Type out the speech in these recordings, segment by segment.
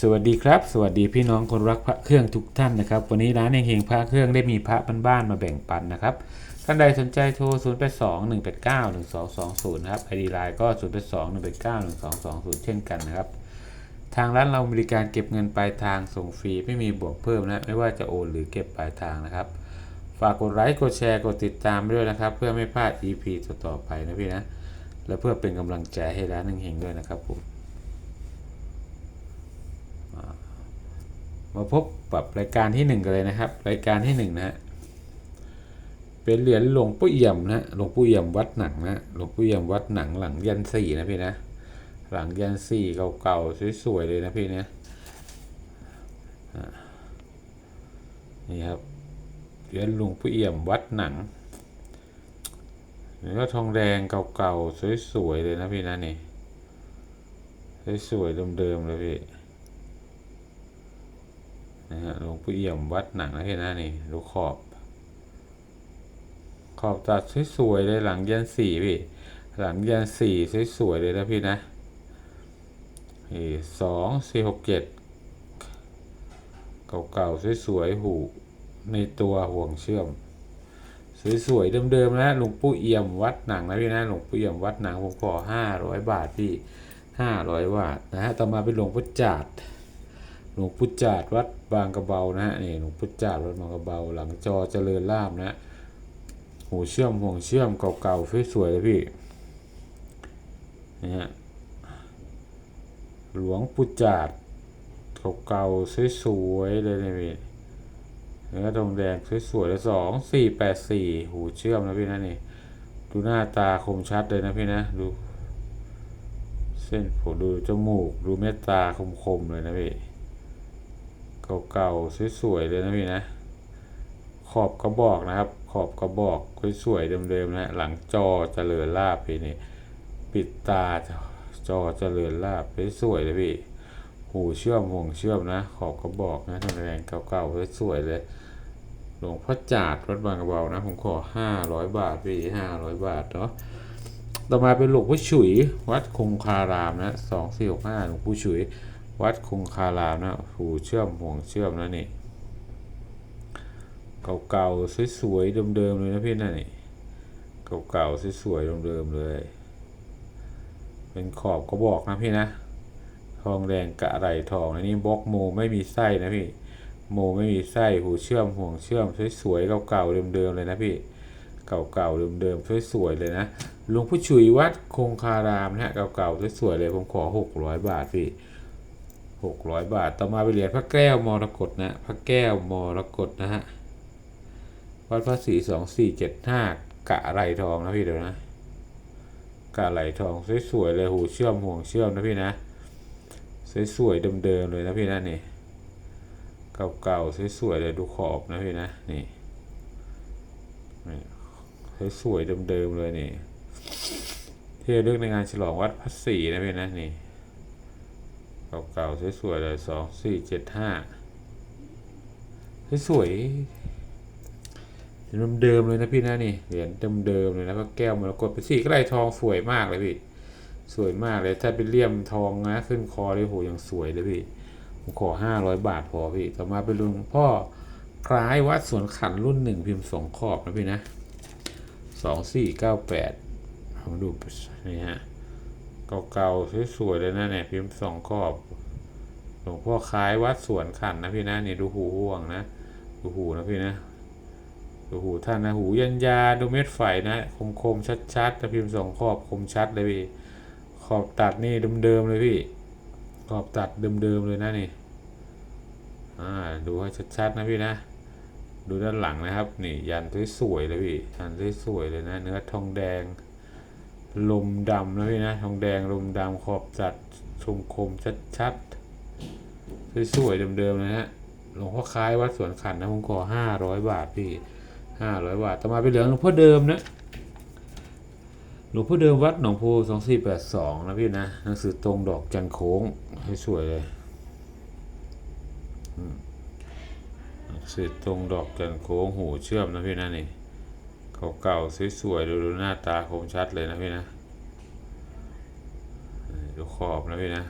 สวัสดีครับ สวัสดีพี่น้องคนรักพระเครื่องทุกท่านนะครับ วันนี้ร้านเฮงๆพระเครื่องได้มีพระบ้านๆมาแบ่งปันนะครับท่านใดสนใจโทร 0 8 2 1 8 9 1 2 2 0 นะครับไอดีไลน์ก็ 0 8 2 1 8 9 1 2 2 0 เช่นกันนะครับ ทางร้านเราบริการเก็บเงินปลายทางส่งฟรีไม่มีบวกเพิ่มนะ ไม่ว่าจะโอนหรือเก็บปลายทางนะครับ ฝากกดไลค์ กดแชร์ กดติดตามด้วยนะครับ เพื่อไม่พลาด EP ต่อๆไปนะพี่นะ และเพื่อเป็นกำลังใจให้ร้านเฮงๆด้วยนะครับผม มาพบกับรายการที่หนึ่งกันเลยนะครับ รายการที่หนึ่งนะฮะเป็นเหรียญหลวงปู่เอี่ยมนะหลวงปู่เอี่ยมวัดหนังนะหลวงปู่เอี่ยมวัดหนังหลังยันสี่นะพี่นะ หลังยันสี่เก่าๆสวยๆเลยนะพี่นะอ่านี่ครับเหรียญหลวงปู่เอี่ยมวัดหนังนี่ก็ทองแดงเก่าๆสวยๆเลยนะพี่นะนี่สวยๆเดิมๆเลยพี่ นะฮะหลวงปู่เอี่ยมวัดหนังนะพี่นะนี่ดูขอบ ขอบตัดสวยๆเลยหลังยันสี่พี่หลังยันสี่สวยๆเลยนะพี่นะสองสี่หกเจ็ดเก่าๆสวยๆหูในตัวห่วงเชื่อม สวยๆเดิมๆนะหลวงปู่เอี่ยมวัดหนังนะพี่นะหลวงปู่เอี่ยมวัดหนังผมขอห้าร้อยบาทพี่ห้าร้อยบาทนะฮะต่อมาเป็นหลวงพ่อจาด หลวงพุทธจาดวัดบางกระเบานะฮะนี่หลวงพุทธจาดวัดบางกระเบา หลังจอเจริญลาบนะหูเชื่อมห่วงเชื่อมเก่าๆสวยๆเลยพี่นี่ฮะหลวงพุทธจาดเก่าๆสวยๆเลยนะพี่เนื้อทองแดงสวยๆเลยสองสี่แปดสี่หูเชื่อมนะพี่นะนี่ดูหน้าตาคมชัดเลยนะพี่นะดูเส้นผมดูจมูก ดูเม็ดตาคมๆเลยนะพี่ เก่าๆสวยๆเลยนะพี่นะ ขอบกระบอกนะครับ ขอบกระบอกสวยๆเดิมๆนะหลังจอเจริญลาบพี่นี่ปิดตาจอเจริญลาบสวยๆเลยพี่หูเชื่อมห่วงเชื่อมนะ ขอบกระบอกนะทองแดงเก่าๆสวยๆเลยหลวงพ่อจาดวัดบางกระเบานะ ผมขอห้าร้อยบาทพี่ห้าร้อยบาทเนาะต่อมาเป็นหลวงพ่อฉุย วัดคงคารามนะสองสี่หกห้าหลวงพ่อฉุย วัดคงคารามนะหูเชื่อมห่วงเชื่อมนะนี่ เก่าๆสวยๆเดิมๆเลยนะพี่นะนี่เก่าๆสวยๆเดิมๆเลย เป็นขอบกระบอกนะพี่นะ ทองแดงกะไรทองอันนี้บล็อกโมไม่มีไส้นะพี่ โมไม่มีไส้หูเชื่อมห่วงเชื่อมสวยๆเก่าๆเดิมๆเลยนะพี่เก่าๆเดิมๆสวยๆเลยนะหลวงพ่อฉุยวัดคงคารามนะฮะเก่าๆสวยๆเลยผมขอหกร้อยบาทพี่ หกร้อยบาท ต่อมาไปเหรียญพระแก้วมรกตนะ พระแก้วมรกตนะฮะ วัดพระศรีสองสี่เจ็ดห้ากะไหลทองนะพี่เดี๋ยวนะ กะไหลทองสวยๆเลยหูเชื่อมห่วงเชื่อมนะพี่นะ สวยๆเดิมๆเลยนะพี่นะนี่ เก่าๆสวยๆเลยดูขอบนะพี่นะนี่นี่สวยๆเดิมๆเลยนี่ที่ระลึกในงานฉลองวัดพระศรีนะพี่นะนี่ เก่าๆสวยๆเลยสองสี่เจ็ดห้าสวยๆเดิมๆเลยนะพี่นะนี่เหรียญเดิมๆเลยนะพระแก้วมรกตเป็นสีกระไรทองสวยมากเลยพี่สวยมากเลยถ้าเป็นเลี่ยมทองนะขึ้นคอเลยโหอย่างสวยเลยพี่ผมขอห้าร้อยบาทพอพี่ต่อมาเป็นลุงพ่อคล้ายวัดสวนขันรุ่นหนึ่งพิมพ์สองขอบนะพี่นะสองสี่เก้าแปดผมดูนี่ฮะ เก่าๆสวยๆเลยนะเนี่ยพิมพ์สองขอบหลวงพ่อคล้ายวัดสวนขันนะพี่นะนี่ดูหูห่วงนะดูหูนะพี่นะดูหูท่านนะหูยันยาดูเม็ดไฟนะคมคมชัดชัดๆนะพิมพ์สองขอบคมชัดเลยพี่ขอบตัดนี่เดิมๆเลยพี่ขอบตัดเดิมๆเลยนะนี่อ่าดูให้ชัดๆนะพี่นะดูด้านหลังนะครับ นี่ยันสวยๆเลยพี่ยันสวยๆเลยนะ เนื้อทองแดง ลมดำนะพี่นะทองแดงลมดำขอบจัดชมคมชัดๆสวยๆเดิมๆนะฮะหลวงพ่อคล้ายวัดสวนขันนะผมขอห้าร้อยบาทพี่ห้าร้อยบาทต่อมาเป็นเหลืองหลวงพ่อเดิมนะหลวงพ่อเดิมวัดหนองโพสองสี่แปดสองนะพี่นะหนังสือตรงดอกจันโค้งให้สวยเลยอืมหนังสือตรงดอกจันโค้งหูเชื่อมนะพี่นะนี่ เก่าๆสวยๆดูดูหน้าตาคมชัดเลยนะพี่นะดูขอบนะพี่นะ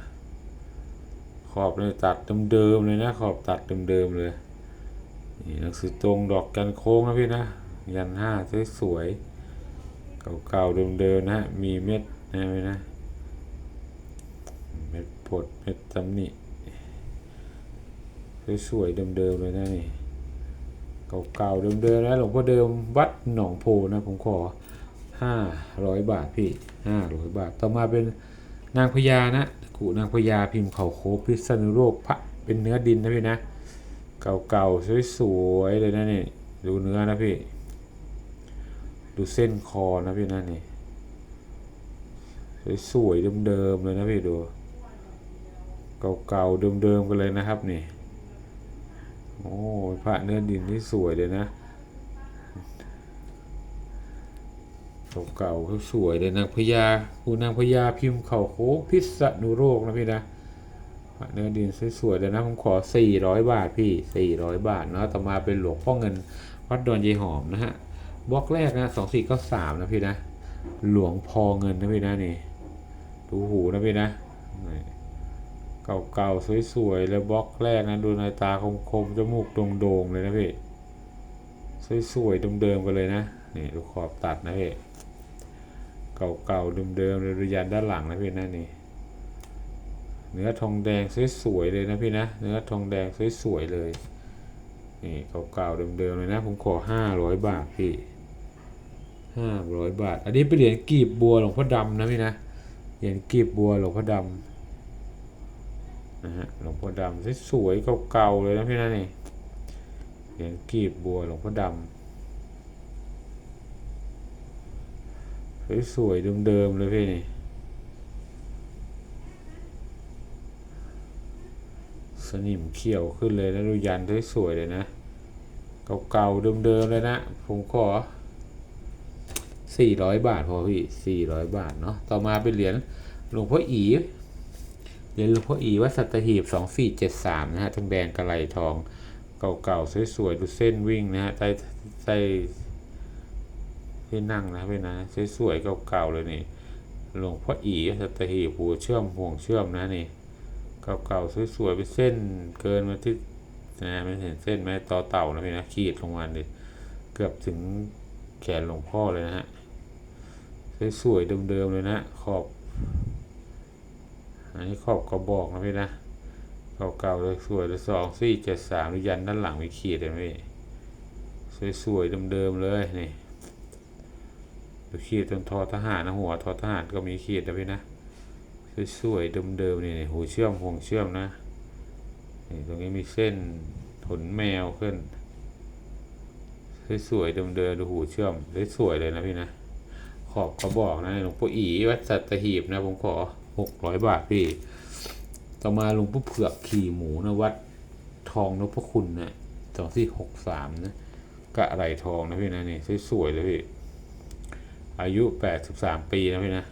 ขอบเนี่ยตัดเดิมๆเลยนะ ขอบตัดเดิมๆเลยนี่หนังสือตรงดอกกันโค้งนะพี่นะ ยันห้าสวยๆเก่าๆเดิมๆนะมีเม็ดนะพี่นะเม็ดผดเม็ดตำหนิสวยๆเดิมๆเลยนะนี่ เก่าๆเดิมๆนะหลวงพ่อเดิมวัดหนองโพนะผมขอห้าร้อยบาทพี่ห้าร้อยบาท ต่อมาเป็นนางพญานะกูนางพญาพิมพ์เขาโคพิษณุโลกพระเป็นเนื้อดินนะพี่นะ เก่าๆสวยๆเลยนะนี่ดูเนื้อนะพี่ ดูเส้นคอนะพี่นะนี่สวยๆเดิมๆเลยนะพี่ดู เก่าๆเดิมๆกันเลยนะครับนี่ โอ้พระเนื้อดินนี่สวยเลยนะเก่าๆสวยเลยนางพญาคูนางพญาพิมพ์เขาโค้งพิษณุโลกนะพี่นะพระเนื้อดินสวยๆเลยนะผมขอ 400 บาทพี่ 400 บาทเนาะต่อมาเป็นหลวงพ่อเงินวัดดอนยายหอมนะฮะบล็อกแรกนะ2493นะพี่นะ หลวงพอเงินนะพี่นะนี่ดูหูนะพี่นะ เก่าๆ สวยๆเลยบล็อกแรกนะดูในตาคมๆจมูกโด่งๆเลยนะพี่สวยๆเดิมๆกันเลยนะนี่ดูขอบตัดนะพี่เก่าๆเดิมๆเลยดูยันด้านหลังนะพี่นะนี่เนื้อทองแดงสวยๆเลยนะพี่นะเนื้อทองแดงสวยๆเลยนี่เก่าๆเดิมๆเลยนะผมขอห้าร้อยบาทพี่ห้าร้อยบาท อันนี้เป็นเหรียญกีบบัวหลวงพ่อดำนะพี่นะเหรียญกีบบัวหลวงพ่อดำ นะฮะหลวงพ่อดำสวยๆเก่าๆเลยนะพี่นะนี่เหรียญกีบบัวหลวงพ่อดำสวยๆเดิมๆเลยพี่นี่สนิมเขียวขึ้นเลยนะดูยันสวยๆเลยนะ เก่าๆเดิมๆเลยนะ ผมขอ 400 บาทพอพี่400 บาทเนาะต่อมาเป็นเหรียญหลวงพ่ออี เหรียญหลวงพ่ออีวัดสัตหีบ 2473 นะฮะทองแดงกระไหลทองเก่าๆ สวยๆ ดูเส้นวิ่งนะฮะใต้ใต้ที่นั่งนะพี่นะสวยๆ เก่าๆ เลยนี่ หลวงพ่ออีวัดสัตหีบหัวเชื่อมห่วงเชื่อมนะนี่ เก่าๆ สวยๆ เป็นเส้นเกินมาที่นะไม่เห็นเส้นไหมต่อเต่านะพี่นะขีดลงมาดิเกือบถึงแขนหลวงพ่อเลยนะฮะสวยๆเดิมๆเลยนะขอบ อันนี้ขอบกระบอกนะพี่นะเก่าๆเลยสวยเลยสองสี่เจ็ดสามยันด้านหลังมีขีดเลยพี่สวยๆเดิมๆเลยนี่ดูขีดจนทอทหารนะหัวทอทหารก็มีขีดนะพี่นะสวยๆเดิมๆนี่หูเชื่อมห่วงเชื่อมนะนี่ตรงนี้มีเส้นขนแมวขึ้นสวยๆเดิมๆดูหูเชื่อมสวยๆเลยนะพี่นะขอบเขาบอกนะหลวงปู่อีวัดสัตหีบนะผมขอ หกร้อยบาทพี่ ต่อมาหลวงปู่เผือกขี่หมูนะวัดทองนพคุณนะสองที่หกสามนะกะไหลทองนะพี่นะนี่สวยๆเลยพี่ อายุแปดสิบสามปีนะพี่นะ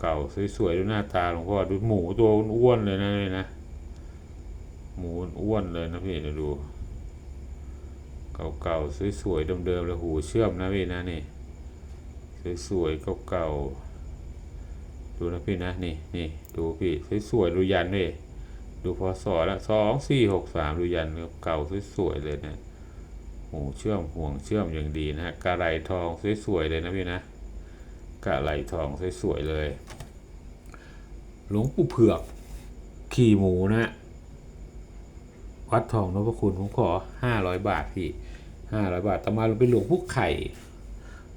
เก่าๆสวยๆดูหน้าตาหลวงพ่อดูหมูตัวอ้วนเลยนะนี่นะหมูอ้วนเลยนะพี่เดี๋ยวดู เก่าๆสวยๆเดิมๆเลยหูเชื่อมนะพี่นะนี่สวยๆเก่าๆ ดูนะพี่นะนี่นี่ดูพี่สวยๆดูยันด้วยดูพอสอละสองสี่หกสามดูยันเก่าสวยๆเลยนะหูเชื่อมห่วงเชื่อมอย่างดีนะฮะกระไหลทองสวยๆเลยนะพี่นะกระไหลทองสวยๆเลยหลวงปู่เผือกขี่หมูนะ วัดทองนพคุณผมขอห้าร้อยบาทพี่ห้าร้อยบาทต่อมาลงเป็นหลวงปู่ไข่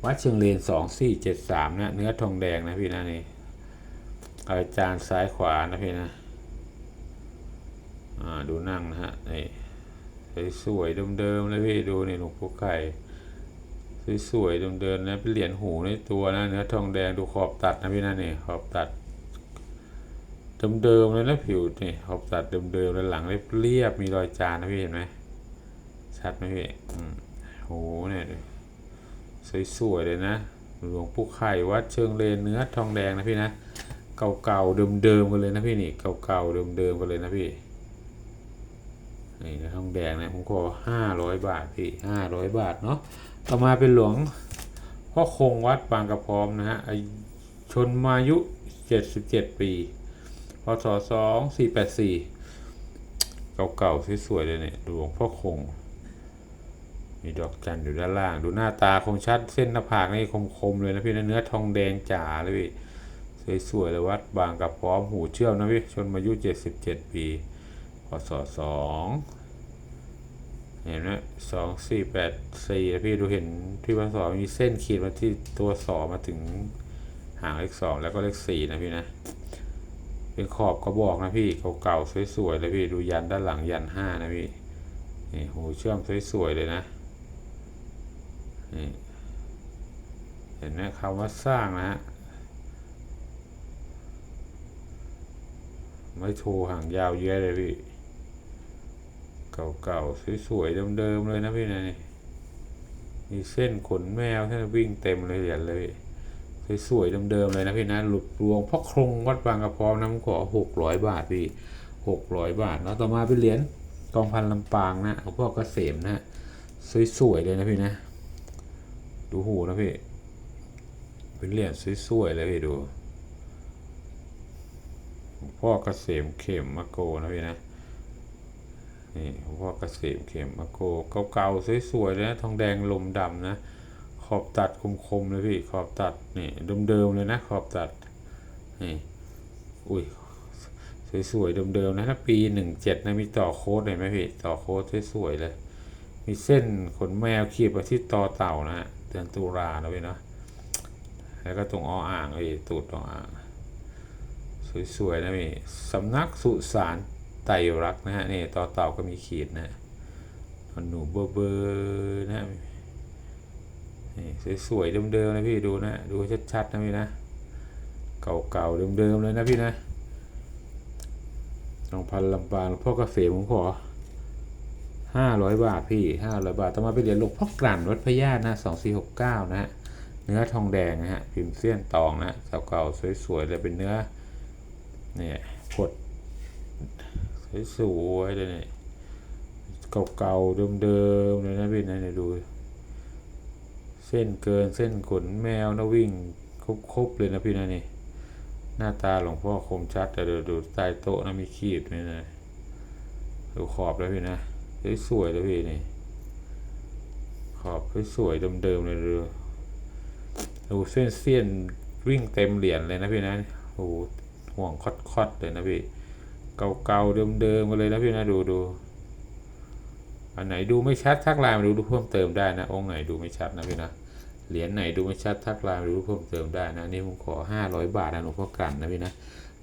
วัดเชียงเลนสองสี่เจ็ดสามนะ เนื้อทองแดงนะพี่นะนี่ อาจารย์ซ้ายขวานะพี่นะ อ่าดูนั่งนะฮะนี่สวยๆเดิมๆเลยพี่ดูนี่หลวงปู่ไข่สวยๆเดิมๆนะเป็นเหรียญหูในตัวนะเนื้อทองแดงดูขอบตัดนะพี่นะนี่ขอบตัดเดิมๆเลยนะผิวนี่ขอบตัดเดิมๆแล้วหลังเรียบๆมีรอยจานนะพี่เห็นไหมชัดไหมพี่อืมโหเนี่ยสวยๆเลยนะหลวงปู่ไข่วัดเชิงเลนเนื้อทองแดงนะพี่นะ เก่าๆเดิมๆกันเลยนะพี่นี่เก่าๆเดิมๆกันเลยนะพี่นี่นื้อทองแดงนะผมขอห้าร้อยบาทพี่ห้าร้อยบาทเนาะต่อมาเป็นหลวงพ่อคงวัดบางกระพร้อมนะฮะชนมายุเจ็ดสิบเจ็ดปีพศสองสี่แปดสี่เก่าๆสวยๆเลยเนี่ยหลวงพ่อคง มีดอกจันอยู่ด้านล่าง ดูหน้าตาคมชัดเส้นหน้าผากนี่คมๆเลยนะพี่นะเนื้อทองแดงจ๋าเลยพี่ สวยๆเลยวัดบางกับพร้อมหูเชื่อมนะพี่ชนมายุเจ็ดสิบเจ็ดปีพศสองเห็นไหมสองสี่แปดสี่นะพี่ดูเห็นที่พศมีเส้นขีดมาที่ตัวสอมาถึงหางเลขสองแล้วก็เลขสี่นะพี่นะ เป็นขอบกระบอกนะพี่เก่าๆสวยๆเลยพี่ดูยันด้านหลังยันห้านะพี่นี่หูเชื่อมสวยๆเลยนะนี่เห็นไหมคำว่าสร้างนะฮะ ไม่โทรห่างยาวเยอะเลยพี่ เก่าๆสวยๆเดิมๆเลยนะพี่นะนี่มีเส้นขนแมวที่วิ่งเต็มเลยเหรียญเลยสวยๆเดิมๆเลยนะพี่นะหลุดรวงพ่อครงวัดบางกระพร้อมน้ำขอหกร้อยบาทพี่หกร้อยบาท แล้วต่อมาเป็นเหรียญกองพันลำปางนะหลวงพ่อเกษมนะสวยๆเลยนะพี่นะ ดูหูนะพี่เป็นเหรียญสวยๆเลยพี่ดู พ่อเกษมเข็มมะโกนะพี่นะนี่พ่อเกษมเข็มมะโกเก่าๆสวยๆเลยนะทองแดงลมดำนะ ขอบตัดคมๆเลยพี่ขอบตัดนี่เดิมๆเลยนะ ขอบตัดนี่อุ้ยสวยๆเดิมๆนะถ้าปีหนึ่งเจ็ดนะมีต่อโค้ดเห็นไหมพี่ต่อโค้ดสวยๆเลย มีเส้นขนแมวขีดไปที่ตอเต่านะเดือนตุลานะพี่เนาะแล้วก็ตรงออ่างพี่ตูดออ่าง สวยๆนะพี่สำนักสุสานไตรรักนะฮะนี่ต่อเต่าก็มีขีดนะหนูเบอร์เบอร์นะนี่สวยๆเดิมๆนะพี่ดูนะดูชัดๆนะพี่นะเก่าๆเดิมๆเลยนะพี่นะสองพันลำปางหลวงพ่อเกษมผมขอห้าร้อยบาทพี่ห้าร้อยบาทต่อมาเป็นเหรียญหลวงพ่อกลั่นวัดพญานะสองสี่หกเก้านะฮะเนื้อทองแดงนะฮะพิมพ์เสี้ยนตองนะเก่าๆสวยๆเลยเป็นเนื้อ เนี่ยกดสวยๆเลยเนี่ยเก่าๆเดิมๆเลยนะพี่นะเนี่ยดู เส้นเกินเส้นขนแมวนะวิ่งครบๆเลยนะพี่นะนี่หน้าตาหลวงพ่อคมชัดแต่เดี๋ยวดูใต้โต๊ะนะมีขีดนี่นะดูขอบแล้วพี่นะสวยๆเลยพี่นี่ขอบสวยๆเดิมๆเลยดูดูเส้นเส้นวิ่งเต็มเหรียญเลยนะพี่นะโอ้ ห่วงคอดๆเลยนะพี่เก่าๆเดิมๆกันเลยนะพี่นะดูดูอันไหนดูไม่ชัดทักไลน์มาดูดูเพิ่มเติมได้นะ องค์ไหนดูไม่ชัดนะพี่นะเหรียญไหนดูไม่ชัดทักไลน์มาดูเพิ่มเติมได้นะนี่ผมขอห้าร้อยบาทนะหลวงพ่อกันนะพี่นะ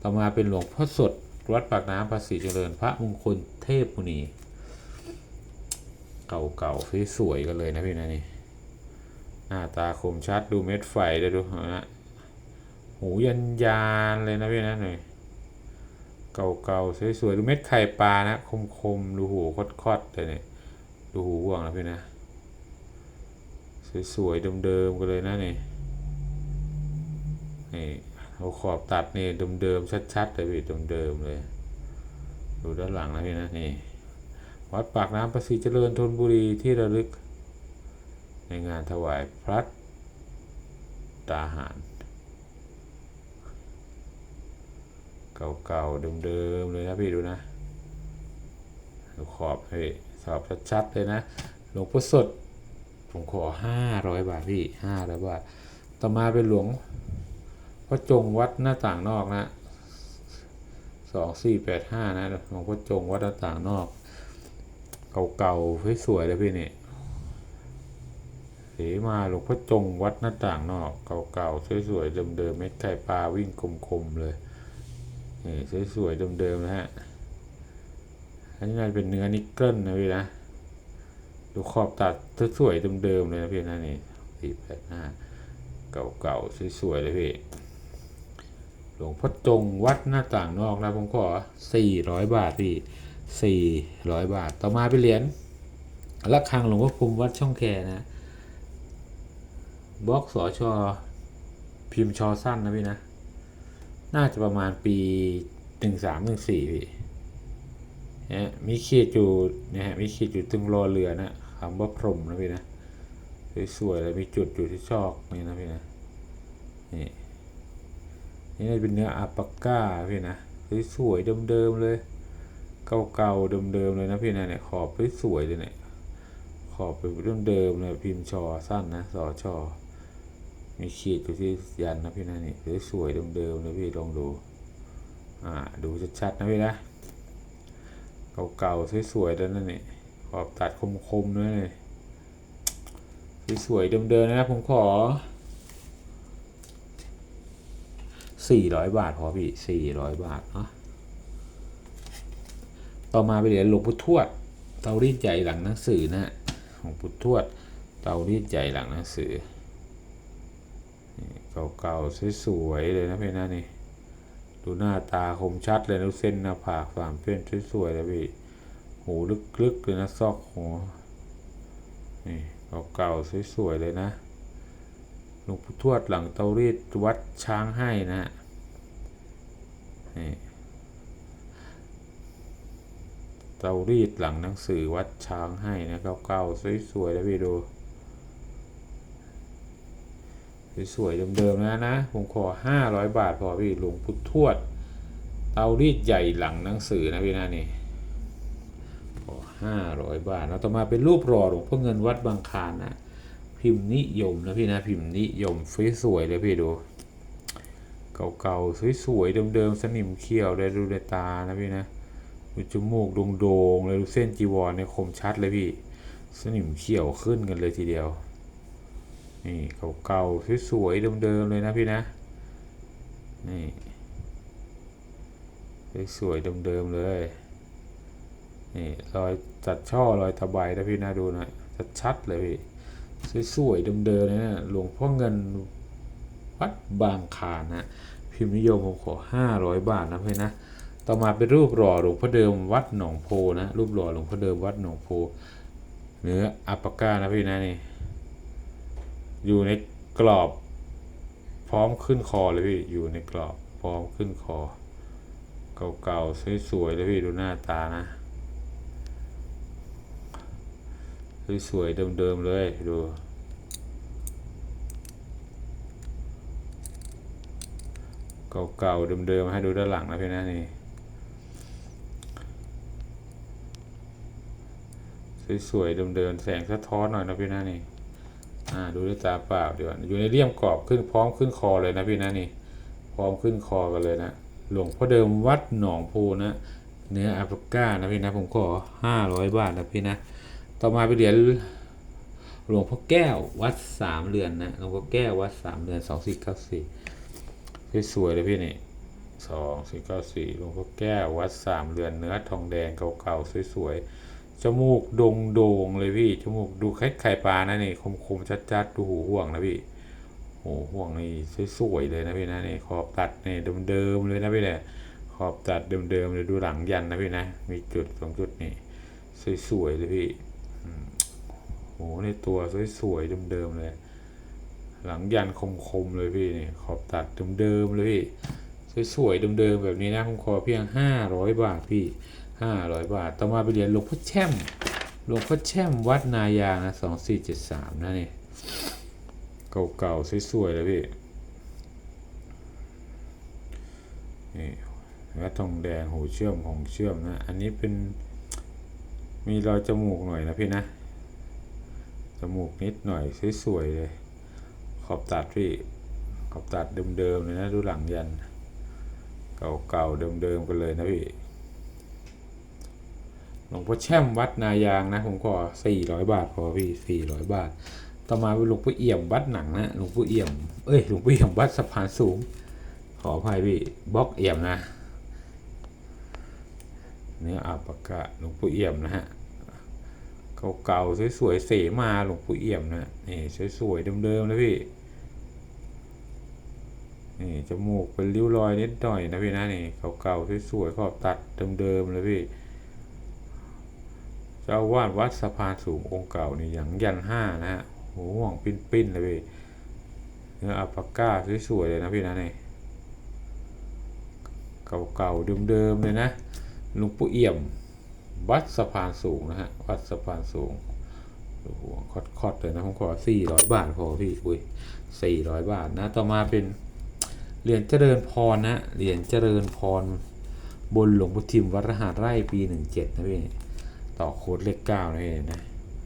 ต่อมาเป็นหลวงพ่อสดวัดปากน้ำภาษีเจริญ พระมงคลเทพมุนีเก่าๆสวยๆกันเลยนะพี่นะนี่หน้าตาคมชัดดูเม็ดไฟเลยดูนะ หูยันยานเลยนะพี่นะหน่อยเก่าๆสวยๆดูเม็ดไข่ปลานะคมๆดูหูคดๆเลยเนี่ยดูหูห่วงนะพี่นะสวยๆเดิมๆกันเลยนะนี่นี่เอาขอบตัดนี่เดิมๆชัดๆเลยพี่เดิมๆเลย ดูด้านหลังนะพี่นะนี่วัดปากน้ำประสิทธิ์เจริญธนบุรีที่ระลึก ในงานถวายพระตาหาร เก่าๆเดิมๆเลยนะพี่ดูนะดูขอบให้สอบชัดๆเลยนะหลวงพ่อสดผมขอห้าร้อยบาทพี่ห้าร้อยบาทต่อมาเป็นหลวงพ่อจงวัดหน้าต่างนอกนะสองสี่แปดห้านะหลวงพ่อจงวัดหน้าต่างนอก เก่าๆสวยๆเลยพี่เนี่เสมาหลวงพ่อจงวัดหน้าต่างนอก เก่าๆสวยๆเดิมๆเม็ดไข่ปลาวิ่งคมๆเลย นี่สวยๆเดิมๆนะฮะ อันนี้น่าจะเป็นเนื้อนิกเกิลนะพี่นะ ดูขอบตัดสวยๆเดิมๆเลยนะพี่นะนี่สี่แปดห้าเก่าๆสวยๆเลยพี่ หลวงพ่อจงวัดหน้าต่างนอกนะผมขอสี่ร้อยบาทพี่สี่ร้อยบาท ต่อมาเป็นเหรียญระฆังหลวงพ่อภูมิวัดช่องแคนะบล็อกสอชอพิมพ์ชอสั้นนะพี่นะ น่าจะประมาณปีหนึ่งสามหนึ่งสี่พี่นะมีขีดอยู่นะฮะมีขีดอยู่ตรงรอเรือนะคำว่าพรมนะพี่นะสวยๆเลยมีจุดอยู่ที่ชอกนี่นะพี่นะนี่นี่เป็นเนื้ออาปาก้าพี่นะสวยๆเดิมๆเลยเก่าๆเดิมๆเลยนะพี่นะเนี่ยขอบสวยๆเลยเนี่ยขอบเป็นเดิมๆเลยพิมพ์ชอสั้นนะสอชอ มีขีดดูที่ยันนะพี่นะนี่สวยๆเดิมๆเลยพี่ลองดูอ่าดูชัดๆนะพี่นะเก่าๆสวยๆแล้วนั่นนี่ขอบตัดคมๆด้วยนี่สวยๆเดิมๆนะผมขอสี่ร้อยบาทพอพี่สี่ร้อยบาทเนาะต่อมาไปเหรียญหลวงปู่ทวดเตารีดใหญ่หลังหนังสือนะฮะหลวงปู่ทวดเตารีดใหญ่หลังหนังสือ เก่าๆสวยๆเลยนะพี่นะนี่ดูหน้าตาคมชัดเลยนะเส้นหน้าผากสามเส้นสวยๆเลยพี่หูลึกๆเลยนะซอกหัวนี่เก่าๆสวยๆเลยนะหลวงปู่ทวดหลังเตารีดวัดช้างให้นะฮะนี่เตารีดหลังหนังสือวัดช้างให้นะเก่าๆสวยๆแล้วพี่ดู สวยๆเดิมๆนะนะ ผมขอ 500 บาทพอพี่หลวงปู่ทวด เตารีดใหญ่หลังหนังสือนะพี่นะนี่ขอ500 บาทแล้วต่อมาเป็นรูปหล่อหลวงพ่อเงินวัดบางคานนะ พิมพ์นิยมนะพี่นะพิมพ์นิยมสวยๆเลยพี่ดูเก่าๆสวยๆเดิมๆสนิมเขี้ยวเลยดูในตานะพี่นะดูจมูกโด่งๆเลยดูเส้นจีวรเนี่ยคมชัดเลยพี่ สนิมเขี้ยวขึ้นกันเลยทีเดียว นี่เก่าๆสวยๆเดิมๆเลยนะพี่นะนี่สวยๆเดิมๆเลยนี่รอยจัดช่อรอยตะไบนะพี่นะดูหนะชัดๆเลยพี่สวยๆเดิมๆเลยนะหลวงพ่อเงินวัดบางคานนะพิมพ์นิยมผมขอห้าร้อยบาทนะพี่นะต่อมาเป็นรูปหล่อหลวงพ่อเดิมวัดหนองโพนะรูปหล่อหลวงพ่อเดิมวัดหนองโพเนื้ออัปปะก้านะพี่นะนี่ อยู่ในกรอบ พร้อมขึ้นคอเลยพี่ อยู่ในกรอบ พร้อมขึ้นคอ เก่าๆสวยๆเลยพี่ดูหน้าตานะสวยๆเดิมๆเลยดูเก่าๆเดิมๆให้ดูด้านหลังนะพี่นะนี่สวยๆเดิมๆแสงสะท้อนหน่อยนะพี่นะนี่ อ่าดูด้วยตาเปล่าเดี๋ยวอยู่ในเลี่ยมกรอบขึ้นพร้อมขึ้นคอเลยนะพี่นะนี่พร้อมขึ้นคอกันเลยนะหลวงพ่อเดิมวัดหนองโพนะ เนื้ออัปก้านะพี่นะผมขอห้าร้อยบาทนะพี่นะ ต่อมาไปเหรียญหลวงพ่อแก้ววัดสามเรือนนะหลวงพ่อแก้ววัดสามเรือนสองสี่เก้าสี่สวยๆเลยพี่นี่สองสี่เก้าสี่หลวงพ่อแก้ววัดสามเรือนเนื้อทองแดงเก่าๆสวยๆ จมูกโด่งๆเลยพี่ จมูกดูคล้ายไข่ปลานะนี่คมๆชัดๆดูหูห่วงนะพี่หูห่วงนี่สวยๆเลยนะพี่นะนี่ขอบตัดนี่เดิมๆเลยนะพี่เนี่ยขอบตัดเดิมๆเลยดูหลังยันนะพี่นะ มีจุดสองจุดนี่สวยๆเลยพี่โอ้ในตัวสวยๆเดิมๆเลย หลังยันคมๆเลยพี่นี่ขอบตัดเดิมๆเลยพี่สวยๆเดิมๆแบบนี้นะผมขอเพียงห้าร้อยบาทพี่ ห้าร้อยบาท ต่อมาไปเรียนหลวงพ่อแช่ม หลวงพ่อแช่มวัดนายางนะสองสี่เจ็ดสามนะนี่ เก่าๆ สวยๆ เลยพี่ นี่วัดทองแดง หูเชื่อม ของเชื่อมนะ อันนี้เป็น มีรอยจมูกหน่อยนะพี่นะ จมูกนิดหน่อย สวยๆ เลย ขอบตัดพี่ ขอบตัดเดิมๆ เลยนะ ดูหลังยัน เก่าๆ เดิมๆ กันเลยนะพี่ หลวงพ่อแช่มวัดนายางนะผมขอสี่ร้อยบาทพอพี่สี่ร้อยบาท ต่อมาหลวงพ่อเอี่ยมวัดหนังนะหลวงพ่อเอี่ยมเอ้ยหลวงพ่อเอี่ยมวัดสะพานสูง ขออภัยพี่บล็อกเอี่ยมนะเนื้ออาปากะหลวงพ่อเอี่ยมนะฮะเก่าๆสวยๆเสมาหลวงปู่เอี่ยมนะนี่สวยๆเดิมๆนะพี่นี่จมูกเป็นริ้วรอยนิดหน่อยนะพี่นะนี่เก่าๆสวยๆขอบตัดเดิมๆเลยพี่ เจ้าวาดวัดสะพานสูงองค์เก่านี่อย่างยันห้านะฮะโหห่วงปิ้นๆเลยพี่เนื้ออัปปาก้าสวยๆเลยนะพี่นะเนี่ยเก่าๆเดิมๆเลยนะหลวงปู่เอี่ยม วัดสะพานสูงนะฮะวัดสะพานสูงโอ้โหคอดๆเลยนะผมขอสี่ร้อยบาทพอพี่อุ้ยสี่ร้อยบาทนะต่อมาเป็นเหรียญเจริญพรนะเหรียญเจริญพรบนหลวงพุทิมวัดรหัสไร่ปีหนึ่งเจ็ดนะพี่ ต่อโค้ดเลขเก้านี่นะ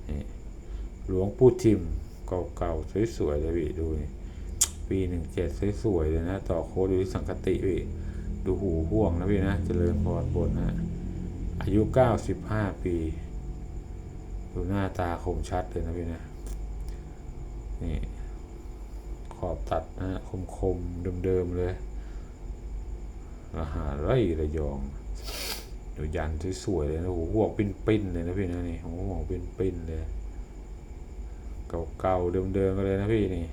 นี่หลวงปู่ทิมเก่าๆสวยๆเลยพี่ดูนี่ปีหนึ่งเจ็ดสวยๆเลยนะ ต่อโค้ดดูที่สังกติพี่ดูหูห่วงนะพี่นะเจริญพรบนนะอายุเก้าสิบห้าปี ดูหน้าตาคมชัดเลยนะพี่นะนี่ขอบตัดนะฮะคมๆเดิมๆเลยอาหารไร่ระยอง ดูยันสวยๆเลยนะโอ้โหห่วปิ้นๆเลยนะพี่นะนี่โอ้โหห่วปิ้นๆเลยเก่าๆเดิมๆกันเลยนะพี่นี่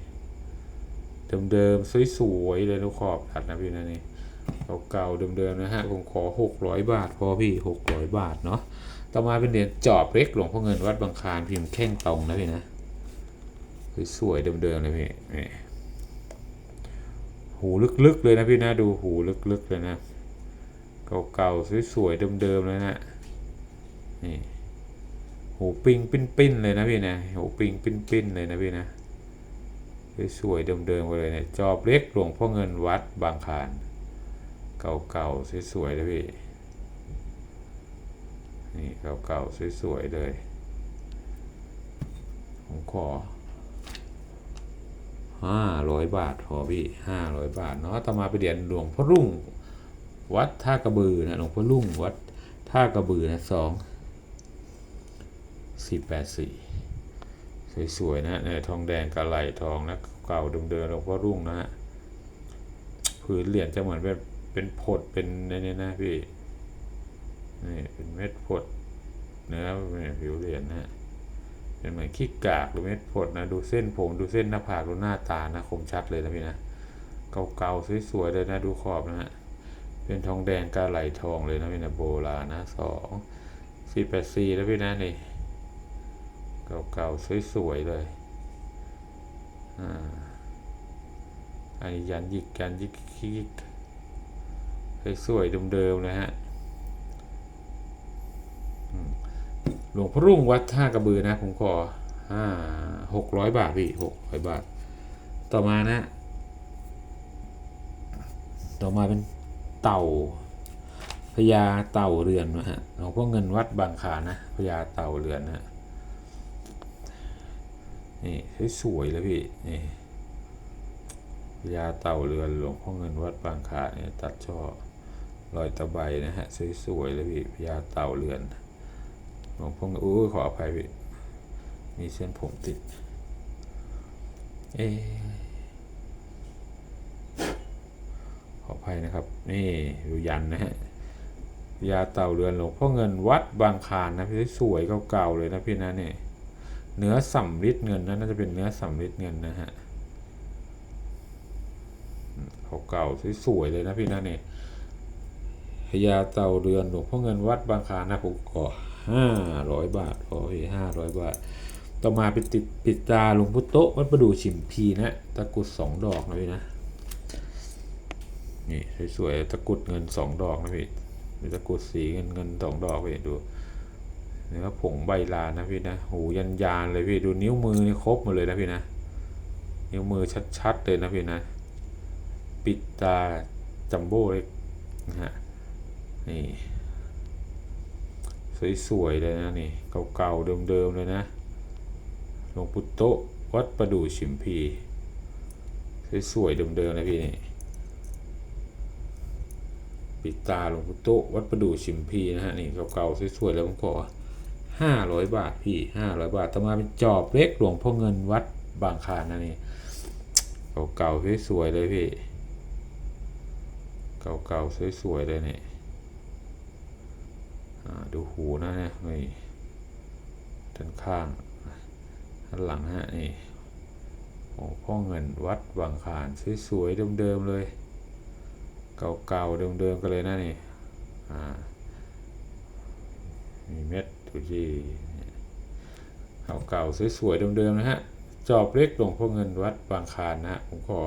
เดิมๆสวยๆเลยนะขอบตัดนะพี่นะนี่เก่าๆเดิมๆนะฮะผมขอหกร้อยบาทพอพี่หกร้อยบาทเนาะต่อมาเป็นเหรียญจอบเล็กหลวงพ่อเงินวัดบางคานพิมพ์แข้งตรงนะพี่นะสวยๆเดิมๆเลยพี่นี่หูลึกๆเลยนะพี่นะดูหูลึกๆเลยนะ เก่าๆสวยๆเดิมๆเลยนะนี่หูปิงปิ้นๆเลยนะพี่นะหูปิงปิ้นๆเลยนะพี่นะสวยๆเดิมๆไปเลยเนี่ยจอบเล็กหลวงพ่อเงินวัดบางคานเก่าๆสวยๆเลยพี่นี่เก่าๆสวยๆเลยผมขอห้าร้อยบาทพอพี่ห้าร้อยบาทเนาะต่อมาไปเรียนหลวงพ่อรุ่ง วัดท่ากระบือนะหลวงพ่อรุ่งวัดท่ากระบือนะสองสี่แปดสี่สวยๆนะเนี่ยทองแดงกระไหลทองนะเก่าเดิมๆหลวงพ่อรุ่งนะฮะพื้นเหรียญจะเหมือนแบบเป็นผดเป็นนี่นะพี่นี่เป็นเม็ดผดเนื้อผิวเหรียญนะเป็นเหมือนขี้กากหรือเม็ดผดนะดูเส้นผมดูเส้นหน้าผากดูหน้าตานะคมชัดเลยนะพี่นะเก่าๆสวยๆเลยนะดูขอบนะฮะ เป็นทองแดงกาไหลทองเลยนะพี่นะโบราณนะสองสี่แปดสี่แล้วพี่นะนี่เก่าๆสวยๆเลยอ่าอันนี้ยันยิกยันยิกยิกสวยๆเดิมๆนะฮะหลวงพ่อรุ่งวัดท่ากระบือนะผมขอห้าหกร้อยบาทพี่หกร้อยบาท ต่อมานะ ต่อมาเป็น เต่าพญาเต่าเรือนนะฮะหลวงพ่อเงินวัดบางขานะพญาเต่าเรือนนะนี่สวยเลยพี่นี่พญาเต่าเรือนหลวงพ่อเงินวัดบางขาเนี่ยตัดช่อรอยตะไบนะฮะสวยๆเลยพี่พญาเต่าเรือนหลวงพ่อโอ้ขออภัยพี่มีเส้นผมติด เอขออ ภัยนะครับ นี่ดูยันนะฮะพญาเต่าเรือนหลวงพ่อเงินวัดบางคานนะพี่สวยเก่าๆเลยนะพี่นะเนี่ยเนื้อสัมฤทธิ์เงินนะน่าจะเป็นเนื้อสัมฤทธิ์เงินนะฮะเก่าๆสวยๆเลยนะพี่นะเนี่ยพญาเต่าเรือนหลวงพ่อเงินวัดบางคานะผมก็ห้าร้อยบาทพอพี่ห้าร้อยบาท ต่อมาเป็นติดปิดตาหลวงพุโตวัดประดู่ฉิมพีนะตะกรุดสองดอกนะพี่นะ นี่สวยๆตะกรุดเงินสองดอกนะพี่มีตะกรุดสีเงินเงินสองดอกพี่ดูเนื้อผงใบลานนะพี่นะหูยันยานเลยพี่ดูนิ้วมือนี่ครบหมดเลยนะพี่นะ นิ้วมือชัดๆเลยนะพี่นะ ปิดตาจัมโบ้เล็กนะฮะนี่สวยๆเลยนะนี่เก่าๆเดิมๆเลยนะหลวงพุโตวัดประดู่ชิมพีสวยๆเดิมๆนะพี่นี่ ปิดตาหลวงพุโตวัดประดู่ชิมพีนะฮะนี่เก่าๆสวยๆแล้วผมขอห้าร้อยบาทพี่ห้าร้อยบาทต่อมาเป็นจอบเล็กหลวงพ่อเงินวัดบางคานะนี่เก่าๆสวยๆเลยพี่เก่าๆสวยๆเลยเนี่ยดูหูนะเนี่ยนี่ด้านข้างด้านหลังฮะนี่โอ้พ่อเงินวัดบางคานสวยๆเดิมๆเลย เก่าๆเดิมๆกันเลยนะนี่มีเม็ดดูที่เก่าๆสวยๆเดิมๆนะฮะจอบเล็กหลวงพ่อเงินวัดบางคานนะฮะผมขอ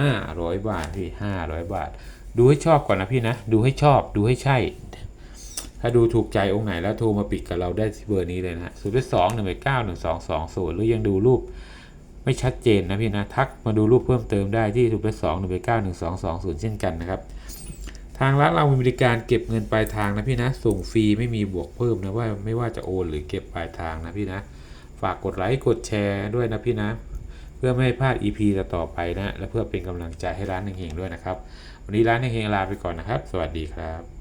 ห้าร้อยบาทพี่ห้าร้อยบาท ดูให้ชอบก่อนนะพี่นะ ดูให้ชอบดูให้ใช่ ถ้าดูถูกใจองค์ไหนแล้วโทรมาปิดกับเราได้ที่เบอร์นี้เลยนะศูนย์สองหนึ่งเก้าหนึ่งสองสองศูนย์หรือยังดูรูป ไม่ชัดเจนนะพี่นะ ทักมาดูรูปเพิ่มเติมได้ที่ศูนย์สองหนึ่งเก้าหนึ่งสองสองศูนย์เช่นกันนะครับ ทางร้านเรามีบริการเก็บเงินปลายทางนะพี่นะ ส่งฟรีไม่มีบวกเพิ่มนะว่าไม่ว่าจะโอนหรือเก็บปลายทางนะพี่นะ ฝากกดไลค์กดแชร์ด้วยนะพี่นะ เพื่อไม่ให้พลาด EP ต่อไปนะ และเพื่อเป็นกำลังใจให้ร้านเฮงๆด้วยนะครับ วันนี้ร้านเฮงๆลาไปก่อนนะครับ สวัสดีครับ